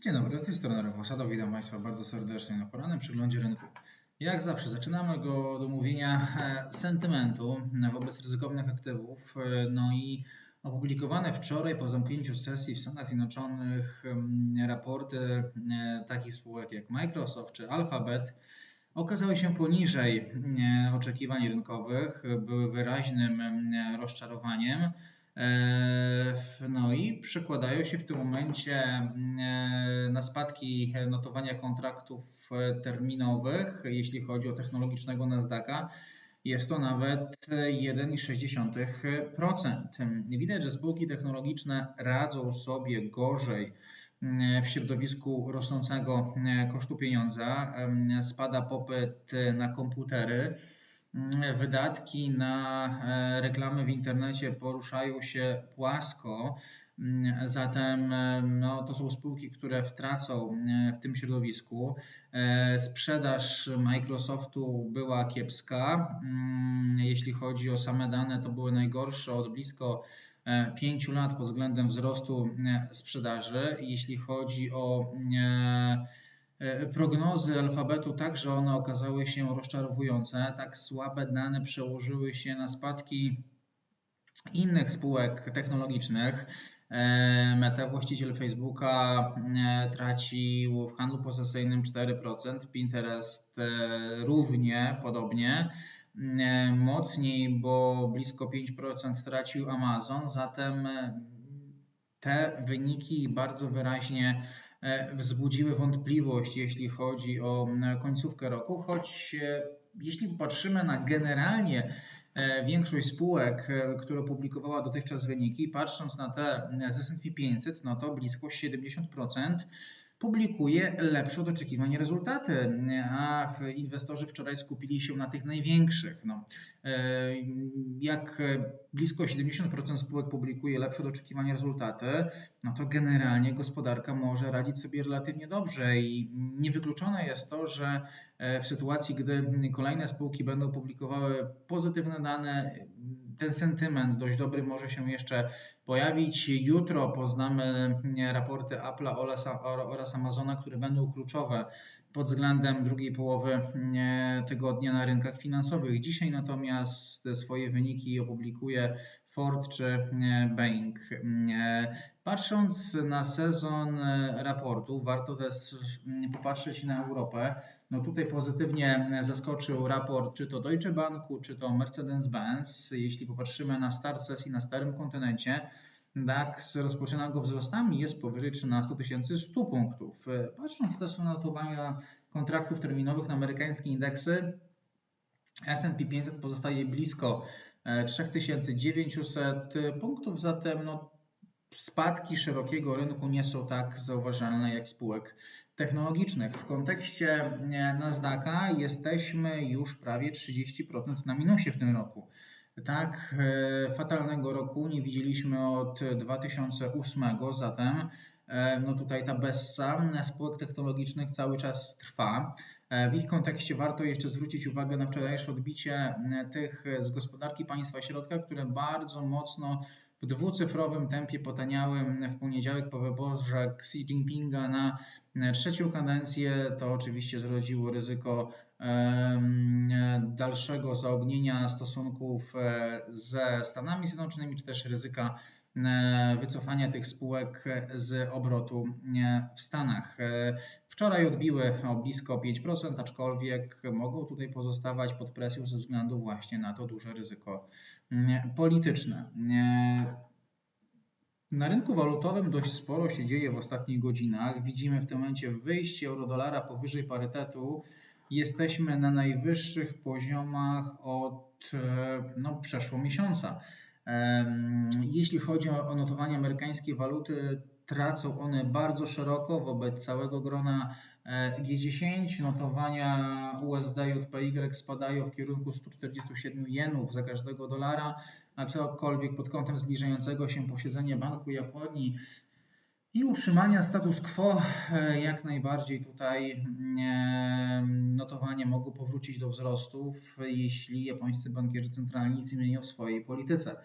Dzień dobry, z tej strony Sado. Witam Państwa bardzo serdecznie na porannym przeglądzie rynku. Jak zawsze zaczynamy go od omówienia e, sentymentu wobec ryzykownych aktywów. E, No i opublikowane wczoraj po zamknięciu sesji w Stanach Zjednoczonych raporty e, takich spółek jak Microsoft czy Alphabet okazały się poniżej e, oczekiwań rynkowych, były wyraźnym e, rozczarowaniem. E, No i przekładają się w tym momencie e, na spadki notowania kontraktów e, terminowych, jeśli chodzi o technologicznego Nasdaqa. Jest to nawet 1,6%. Widać, że spółki technologiczne radzą sobie gorzej w środowisku rosnącego kosztu pieniądza. Spada popyt na komputery. Wydatki na e, reklamy w internecie poruszają się płasko. Zatem no, to są spółki, które wtracą w tym środowisku. E, Sprzedaż Microsoftu była kiepska. Jeśli chodzi o same dane, to były najgorsze od blisko 5 lat pod względem wzrostu sprzedaży. Jeśli chodzi o e, prognozy alfabetu, także one okazały się rozczarowujące. Tak słabe dane przełożyły się na spadki innych spółek technologicznych. E, Meta, właściciel Facebooka, e, tracił w handlu posesyjnym 4%, Pinterest równie podobnie. E, mocniej, bo blisko 5% stracił Amazon, zatem e, te wyniki bardzo wyraźnie e, wzbudziły wątpliwość, jeśli chodzi o końcówkę roku, choć jeśli popatrzymy na generalnie większość spółek, które publikowała dotychczas wyniki, patrząc na te z S&P 500, no to blisko 70% publikuje lepsze od oczekiwań rezultaty, a inwestorzy wczoraj skupili się na tych największych. No, e, jak blisko 70% spółek publikuje lepsze od oczekiwań rezultaty, no to generalnie gospodarka może radzić sobie relatywnie dobrze i niewykluczone jest to, że e, w sytuacji, gdy kolejne spółki będą publikowały pozytywne dane, ten sentyment dość dobry może się jeszcze pojawić. Jutro poznamy raporty Apple'a oraz Amazona, które będą kluczowe pod względem drugiej połowy tygodnia na rynkach finansowych. Dzisiaj natomiast swoje wyniki opublikuje Ford czy Boeing. Patrząc na sezon raportu, warto też popatrzeć na Europę. No tutaj pozytywnie zaskoczył raport czy to Deutsche Banku, czy to Mercedes-Benz. Jeśli popatrzymy na start sesji na starym kontynencie, DAX rozpoczyna go wzrostami, jest powyżej 13 100 punktów. Patrząc też na notowania kontraktów terminowych na amerykańskie indeksy, S&P 500 pozostaje blisko 3900 punktów, zatem no, spadki szerokiego rynku nie są tak zauważalne jak spółek technologicznych. W kontekście Nasdaqa jesteśmy już prawie 30% na minusie w tym roku. Tak e, fatalnego roku nie widzieliśmy od 2008, zatem e, no tutaj ta bessa spółek technologicznych cały czas trwa. E, w ich kontekście warto jeszcze zwrócić uwagę na wczorajsze odbicie tych z gospodarki państwa środka, które bardzo mocno w dwucyfrowym tempie potaniały w poniedziałek po wyborze Xi Jinpinga na trzecią kadencję. To oczywiście zrodziło ryzyko dalszego zaognienia stosunków e, ze Stanami Zjednoczonymi, czy też ryzyka e, wycofania tych spółek z obrotu e, w Stanach. Wczoraj odbiły o blisko 5%, aczkolwiek mogą tutaj pozostawać pod presją ze względu właśnie na to duże ryzyko polityczne. Na rynku walutowym dość sporo się dzieje w ostatnich godzinach. Widzimy w tym momencie wyjście euro-dolara powyżej parytetu jesteśmy na najwyższych poziomach od e, no, przeszło miesiąca. Jeśli chodzi o notowanie amerykańskiej waluty, tracą one bardzo szeroko wobec całego grona e, G10. Notowania USD JPY spadają w kierunku 147 jenów za każdego dolara, a cokolwiek pod kątem zbliżającego się posiedzenia Banku Japonii i utrzymania status quo e, jak najbardziej tutaj notowania mogą powrócić do wzrostów, jeśli japońscy bankierzy centralni zmienią w swojej polityce.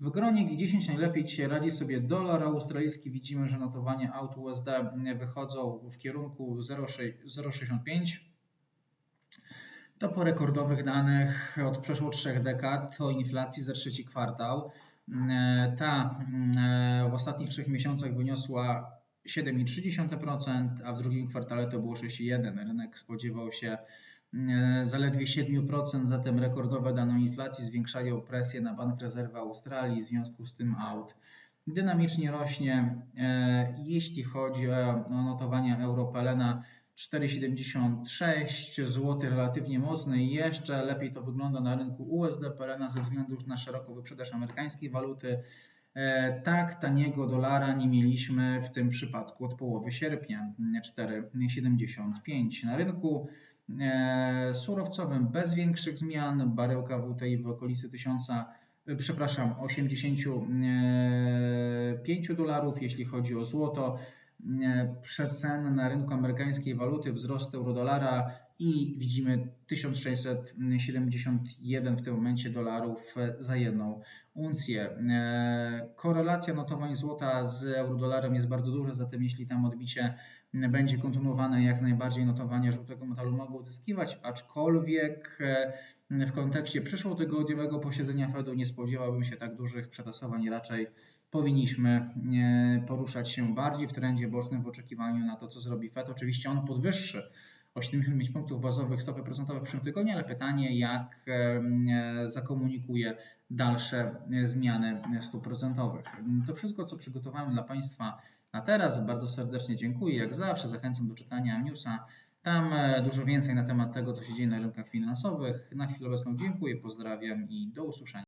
W gronie G10 najlepiej dzisiaj radzi sobie dolar australijski. Widzimy, że notowania aut USD wychodzą w kierunku 0,65. To po rekordowych danych od przeszło trzech dekad o inflacji za trzeci kwartał. Ta w ostatnich trzech miesiącach wyniosła 7,3%, a w drugim kwartale to było 6,1%. Rynek spodziewał się zaledwie 7%, zatem rekordowe dane inflacji zwiększają presję na Bank Rezerwy Australii, w związku z tym aut dynamicznie rośnie. Jeśli chodzi o notowania Europelena, 4,76 zł relatywnie mocny jeszcze lepiej to wygląda na rynku USD PLN ze względu już na szeroką wyprzedaż amerykańskiej waluty. Tak taniego dolara nie mieliśmy w tym przypadku od połowy sierpnia 4,75 na rynku surowcowym bez większych zmian baryłka WTI w okolicy 1000 przepraszam 85 dolarów jeśli chodzi o złoto przeceny na rynku amerykańskiej waluty, wzrost euro-dolara i widzimy 1671 w tym momencie dolarów za jedną uncję. Korelacja notowań złota z euro-dolarem jest bardzo duża, zatem jeśli tam odbicie będzie kontynuowane, jak najbardziej notowania żółtego metalu mogą uzyskiwać, aczkolwiek w kontekście przyszłotygodniowego posiedzenia Fedu nie spodziewałbym się tak dużych przetasowań, raczej powinniśmy poruszać się bardziej w trendzie bocznym w oczekiwaniu na to, co zrobi Fed. Oczywiście on podwyższy o 75 punktów bazowych stopy procentowe w przyszłym tygodniu, ale pytanie, jak zakomunikuje dalsze zmiany stóp procentowych. To wszystko, co przygotowałem dla Państwa na teraz. Bardzo serdecznie dziękuję. Jak zawsze zachęcam do czytania newsa. Tam dużo więcej na temat tego, co się dzieje na rynkach finansowych. Na chwilę obecną dziękuję, pozdrawiam i do usłyszenia.